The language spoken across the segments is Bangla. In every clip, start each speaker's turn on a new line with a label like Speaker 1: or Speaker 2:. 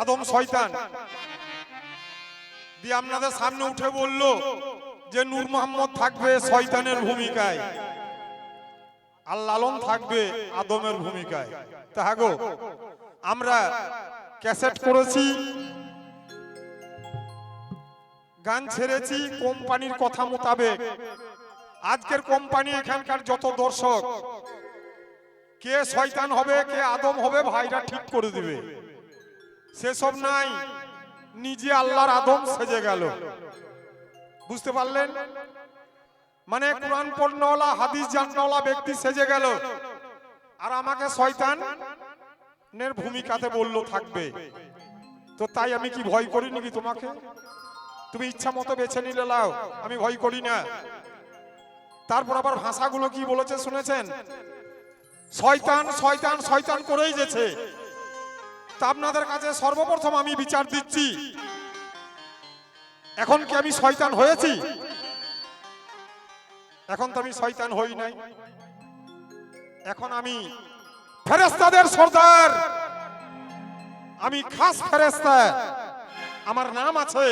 Speaker 1: আদম শয়তান। দিয়ে আপনাদের সামনে উঠে বলল যে নূর মোহাম্মদ থাকবে শয়তানের ভূমিকায়। আল্লাহ আলম থাকবে আদমের ভূমিকায়। তাহা গো, আমরা ক্যাসেট করেছি, গান ছেড়েছি কোম্পানির কথা মোতাবেক। আজকের কোম্পানি এখানকার যত দর্শক, কে শয়তান হবে, কে আদম হবে, ভাইরা ঠিক করে দিবে। সেসব নাই। নিজে আল্লাহর আদম সেজে গেল। বুঝতে পারলেন? মানে কোরআন পড়নওয়ালা হাদিস জাননওয়ালা ব্যক্তি সেজে গেল। আর আমাকে শয়তান নের ভূমিকাতে বলল, থাকবে। তো তাই আমি কি ভয় করি নাকি তোমাকে? তুমি ইচ্ছা মতো বেছে নিলে, লাও। আমি ভয় করি না। তারপর আবার ভাষাগুলো কি বলেছে শুনেছেন? শয়তান শয়তান শয়তান করেই গেছে। তা আপনাদের কাছে সর্বপ্রথম আমি বিচার দিচ্ছি। এখন কি আমি শয়তান হয়েছি? এখন তো আমি শয়তান হই নাই। এখন আমি ফেরেস্তাদের সর্দার। আমি খাস ফেরেস্তা আমার নাম আছে,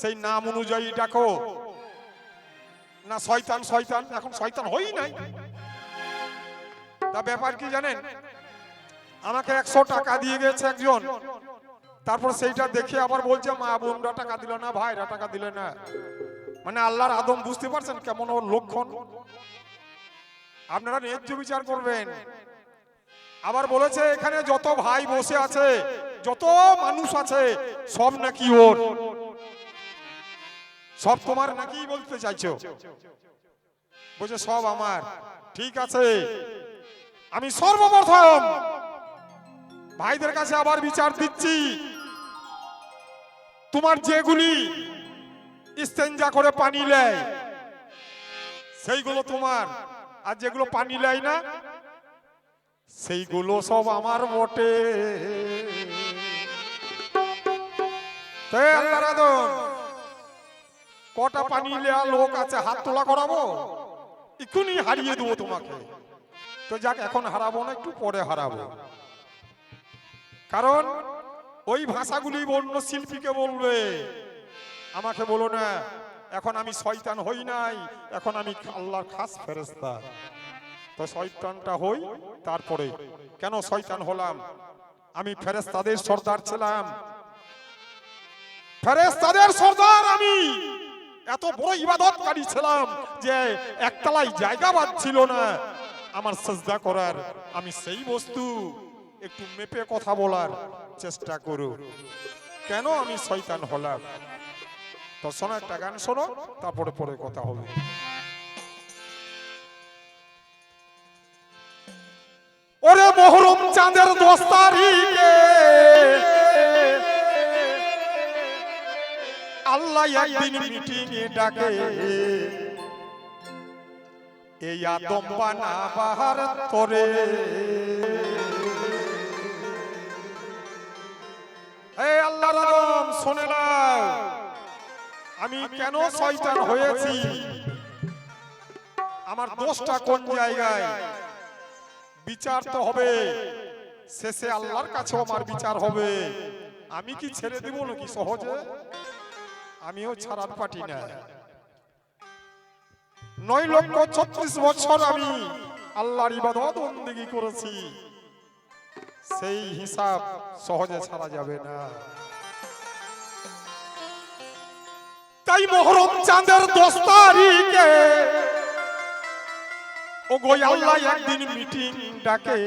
Speaker 1: সেই নাম অনুযায়ী ডাকো। না শয়তান শয়তান, এখন শয়তান হই নাই। তা ব্যাপার কি জানেন? আমাকে একশো টাকা দিয়ে গেছে একজন। তারপর সেইটা দেখে আবার বলছে, মা বোনরা টাকা দিল না, ভাইরা টাকা দিলে না। মানে আল্লাহর আদম বুঝতে পারছেন কেমন ওর লক্ষণ? আপনারা ন্যায্য বিচার করবেন। আবার বলেছে, এখানে যত ভাই বসে আছে, যত মানুষ আছে, সব নাকি ওর। সব তোমার নাকি বলতে চাইছো? বলছে, সব আমার। ঠিক আছে। আমি সর্বপ্রথম ভাইদের কাছে আবার বিচার দিচ্ছি। তোমার যেগুলি ইস্তেঞ্জা করে পানি নেয় সেইগুলো তোমার। আর যেগুলো পানি নেয় না, সেইগুলো সব আমার বটে। কটা পানি নেওয়া লোক আছে, হাত তোলা করাবো? এক্ষুনি হারিয়ে দেবো তোমাকে। তো যাক, এখন হারাবো না, একটু পরে হারাবো। কারণ ওই ভাষাগুলি অন্য শিল্পীকে বলবে। আমাকে বলো না, এখন আমি শয়তান হই নাই, এখন আমি আল্লাহর খাস ফেরেস্তা তো শয়তানটা হই তারপরে। কেন শয়তান হলাম? আমি ফেরেস্তাদের সর্দার ছিলাম। ফেরেস্তাদের সর্দার আমি। এত বড় ইবাদতকারী ছিলাম যে একতলায় জায়গা পাচ্ছিল না। আমার সেজদা করার আমি সেই বস্তু। একটু মেপে কথা বলার চেষ্টা করো। কেন আমি শয়তান হলাম? তো শোনো একটা গান শোনো, তারপরে পরে কথা হবে। ওরে মহরম চাঁদের দশ তারিখে আল্লাহ একদিন মিটিং এ ডাকে, এই আদম বানা বাহার তোরে। এই আল্লাহ আদম শোনে নাও আমি কেন শয়তান হয়েছি? আমার দোষটা কোন জায়গায়? বিচার তো হবে। শেষে আল্লাহর কাছেও আমার বিচার হবে। আমি কি ছেড়ে দিব নাকি সহজে? আমিও ছাড়ার পাটি না। নয় লক্ষ ছত্রিশ বছর আমি আল্লাহর ইবাদত বন্দেগী করেছি। সেই হিসাব সহজে ছাড়া যাবে না। তাই মহরম চাঁদের দশ তারিখে। ও গো আল্লাহ একদিন মিটিং ডাকে।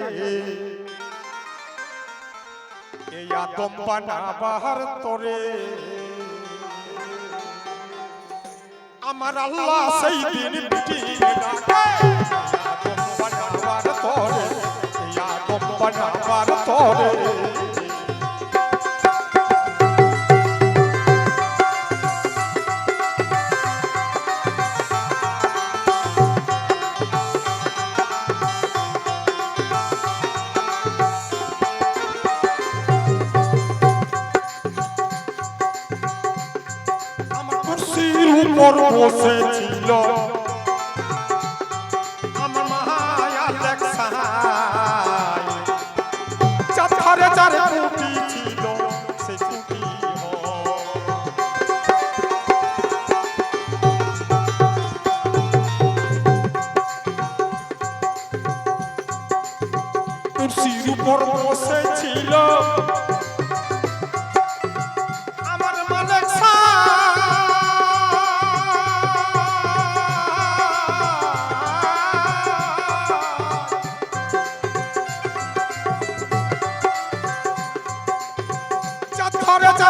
Speaker 1: এই আদম বানা বাহার তরে। আমার আল্লাহ সেই দিন মিটিং ডাকে। আদম বানাবার তরে। এই আদম বানাবার তরে। উপর বসেছিল। আমার মায়া দেখ সাহায় চারে চারে কুটি ছিল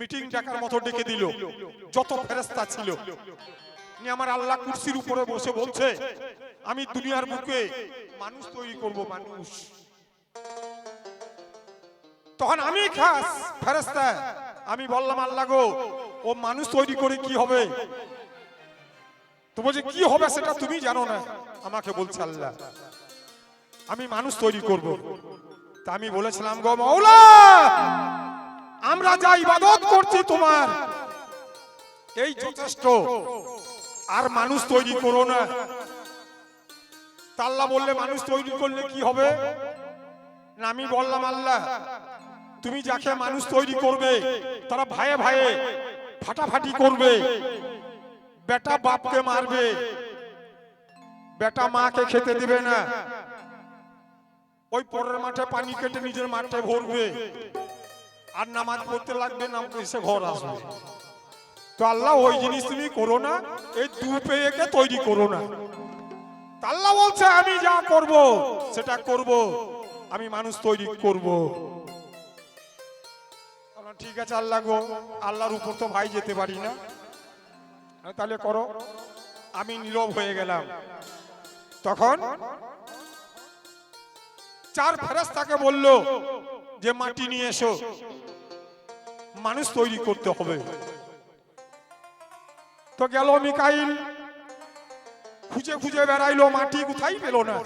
Speaker 1: মিটিং ডাকার মতো ডেকে দিল। যত ফেরেস্তা ছিল। আমার আল্লাহ কুর্সির উপরে বসে বলছে আমি দুনিয়ার বুকে মানুষ তৈরি করব মানুষ। তখন আমি খাস ফেরেস্তা আমি বললাম আল্লাহ গো ও মানুষ তৈরি করে কি হবে? তো বলছে কি হবে সেটা তুমি জানো না। আমাকে বলছে আল্লাহ আমি মানুষ তৈরি করব। তা আমি বলেছিলাম গো মৌলা! আমরা যা ইবাদত করছি তোমার, এই যথেষ্ট। আর মানুষ তৈরি করো না। তা আল্লাহ বললে, মানুষ তৈরি করলে কি হবে? আমি বললাম, আল্লাহ, তুমি যাকে মানুষ তৈরি করবে, তারা ভাইয়ে ভাইয়ে ফাটাফাটি করবে। বেটা বাপকে মারবে, বেটা মাকে খেতে দিবে না। ওই পরের মাঠে পানি কেটে নিজের মাঠে ভরবে। আর নামাজ পড়তে লাগবে নাম এসে ঘর আসবে। তো আল্লাহ, ওই জিনিস তুমি করো না, এই দু পেয়েকে তৈরি করো না। আল্লাহ বলছে, আমি যা করব, সেটা করব, আমি মানুষ তৈরি করব। ঠিক আছে আল্লাহ গো, আল্লাহর উপর তো ভাই যেতে পারি না। তাহলে করো। আমি নীরব হয়ে গেলাম। তখন চার ফেরেস্তাকে বলল যে মাটি নিয়ে এসো, মানুষ তৈরি করতে হবে। তো গেল মিকাইল, খুঁজে খুঁজে বেড়াইলো, মাটি কোথায় পেল না?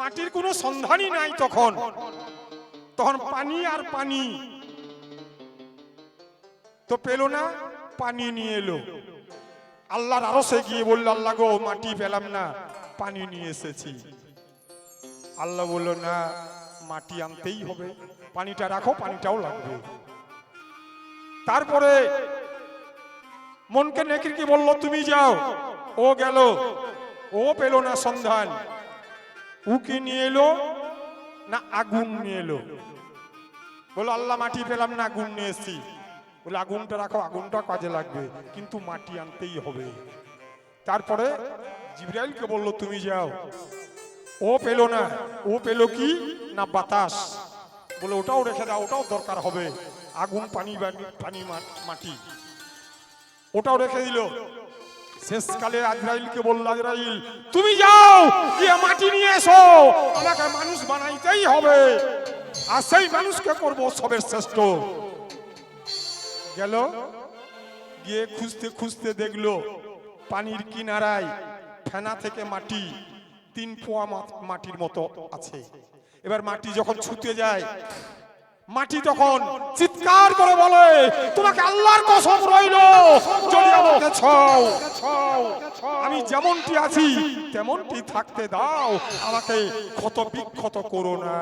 Speaker 1: মাটির কোনো সন্ধানই নাই তখন। তখন পানি আর পানি। তো পেল না, পানি নিয়ে এলো। আল্লাহর আরও সে গিয়ে বলল, আল্লাহ গো, মাটি পেলাম না, পানি নিয়ে এসেছি। আল্লাহ বলল, না মাটি আনতেই হবে। পানিটা রাখো, পানিটাও লাগবে। তারপরে মনকে নেকিরকে বলল, তুমি যাও। ও গেল। ও পেল না সন্ধান। উকি নিয়ে এলো না আগুন নিয়ে এলো? বলো আল্লাহ, মাটি পেলাম না, আগুন নিয়ে এসছি। বলে আগুনটা রাখো, আগুনটা কাজে লাগবে, কিন্তু মাটি আনতেই হবে। তারপরে জিব্রাইলকে বলল, তুমি যাও। ও পেল না। ও পেল কি? না বাতাস। বলে, ওটাও রেখে দাও, ওটাও দরকার হবে। আগুন, পানি পানি মাটি। ওটাও রেখে দিল। শেষকালে আজরাইলকে বলল, আজরাইল, তুমি যাও, গিয়ে মাটি নিয়ে এসো। আমাকে মানুষ বানাইতেই হবে। আর সেই মানুষকে করব সবের শ্রেষ্ঠ। গেল। গিয়ে খুঁজতে খুঁজতে দেখল, পানির কিনারায় ফেনা থেকে মাটি, তিন পোয়া মাটির মতো আছে। এবার মাটি যখন ছুতে যায়, মাটি তখন চিৎকার করে বলে, তোমাকে আল্লাহর কসম রইল, যদি আমাকে ছও, আমি যেমনটি আছি, তেমনটি থাকতে দাও, আমাকে ক্ষত বিক্ষত করো না।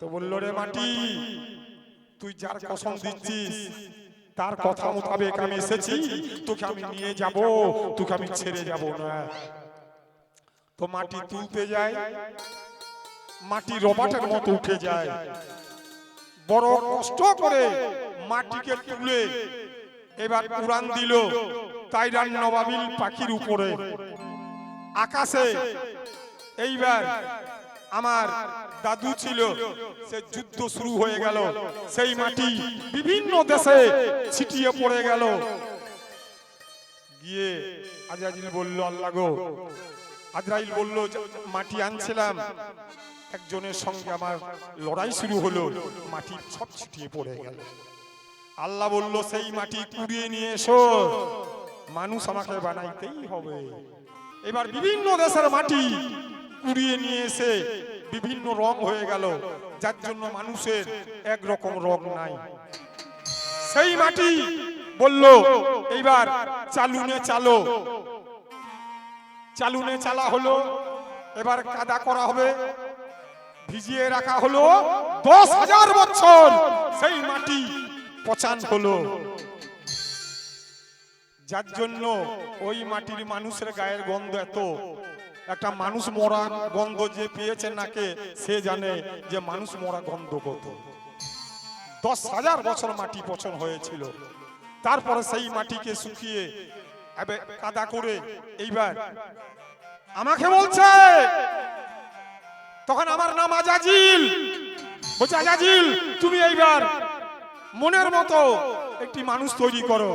Speaker 1: তো বলল, রে মাটি, তুই যার কসম দিচ্ছিস, তার কথা মোতাবেক আমি এসেছি, তোকে আমি নিয়ে যাব, তোকে আমি ছেড়ে যাব না। তো মাটি তুলতে যায় মাটি রবাটের মতো উঠে যায়। বড় কষ্ট করে মাটিকে তুলে এবার উড়ান দিল তাইরান নবাবিল পাখির উপরে। আকাশে এইবার আমার দাদু ছিল, সে যুদ্ধ শুরু হয়ে গেল। সেই মাটি বিভিন্ন দেশে ছিটিয়ে পড়ে গেল। গিয়ে আজরাইল বলল, আল্লাহ গো আজরাইল বলল মাটি আনছিলাম, একজনের সঙ্গে আমার লড়াই শুরু হলো, মাটি সব ছিটিয়ে পড়ে গেল। আল্লাহ বলল, সেই মাটি কুড়িয়ে নিয়ে এসো, মানুষ আমাকে বানাইতেই হবে। এবার বিভিন্ন দেশের মাটি কুড়িয়ে নিয়ে এসে বিভিন্ন রং হয়ে গেল, যার জন্য মানুষের একরকম রং নাই। সেই মাটি বলল, এইবার চালুনে চালো চালুনে চালা হলো। এবার কাদা করা হবে। ভিজিয়ে রাখা হলো। দশ হাজার বছর সেই মাটি পচান হলো। যার জন্য ওই মাটির মানুষের গায়ের গন্ধ এত। একটা মানুষ মরা গন্ধ যে পেয়েছে নাকে, সে জানে যে মানুষ মরা গন্ধ কত। দশ হাজার বছর মাটি পচন হয়েছিল। তারপরে সেই মাটিকে শুকিয়ে কাদা করে এইবার। আমাকে বলছে তখন আমার নাম আজাজিল। বলছে আজাজিল তুমি এইবার মনের মতো একটি মানুষ তৈরি করো।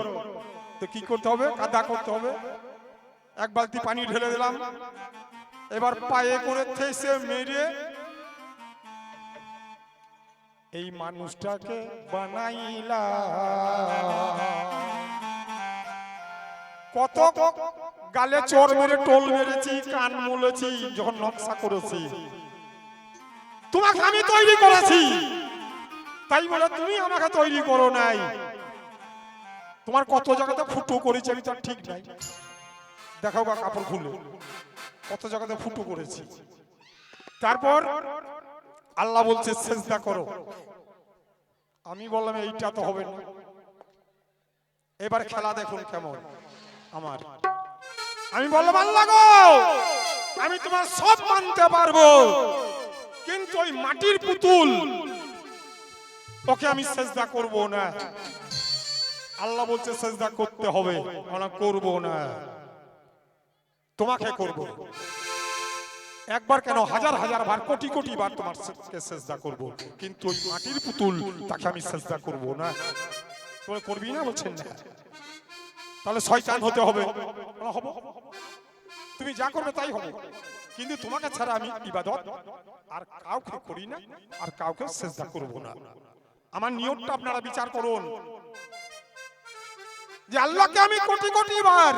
Speaker 1: তো কি করতে হবে? কাদা করতে হবে। এক বালতি পানি ঢেলে দিলাম। এবার পায়ে করে থেসে মেরে এই মানুষটাকে বানাইলা কত গালে চোর মেরে, টোল মেরেছি, কান মুলেছি, যখন নকশা করেছি। তোমাকে আমি তৈরি করেছি। তাই বলে তুমি আমাকে তৈরি করো নাই। তোমার কত জায়গাতে ফুটো করেছি আমি তার ঠিক নাই। দেখাও বা কাপড় খুলে। কত জায়গাতে ফুটো করেছি। তারপর আল্লাহ বলছে, সেজদা করো। আমি বললাম, এইটা তো হবে না। এবার খেলা দেখুন কেমন। আমার। আমি বললাম, আল্লাহ গো, আমি তোমার সব মানতে পারব। কিন্তু ওই মাটির পুতুল, ওকে আমি সেজদা করব না। আল্লাহ বলছে, সেজদা করতে হবে, আমরা করব না। তোমাকে করব। একবার কেন হাজার হাজার বার, কোটি কোটি বার তোমার সেজদা করব। কিন্তু ওই মাটির পুতুল, তাকে আমি সেজদা করব না। করবি না বলছেন? না তাহলে শয়তান হতে হবে। তুমি যা করবে তাই হবে। কিন্তু তোমাকে ছাড়া আমি ইবাদত আর কাউকে করি না, আর কাউকে চেষ্টা করব না। আমার নিয়মটা আপনারা বিচার করুন। যে আল্লাহকে আমি কোটি কোটি বার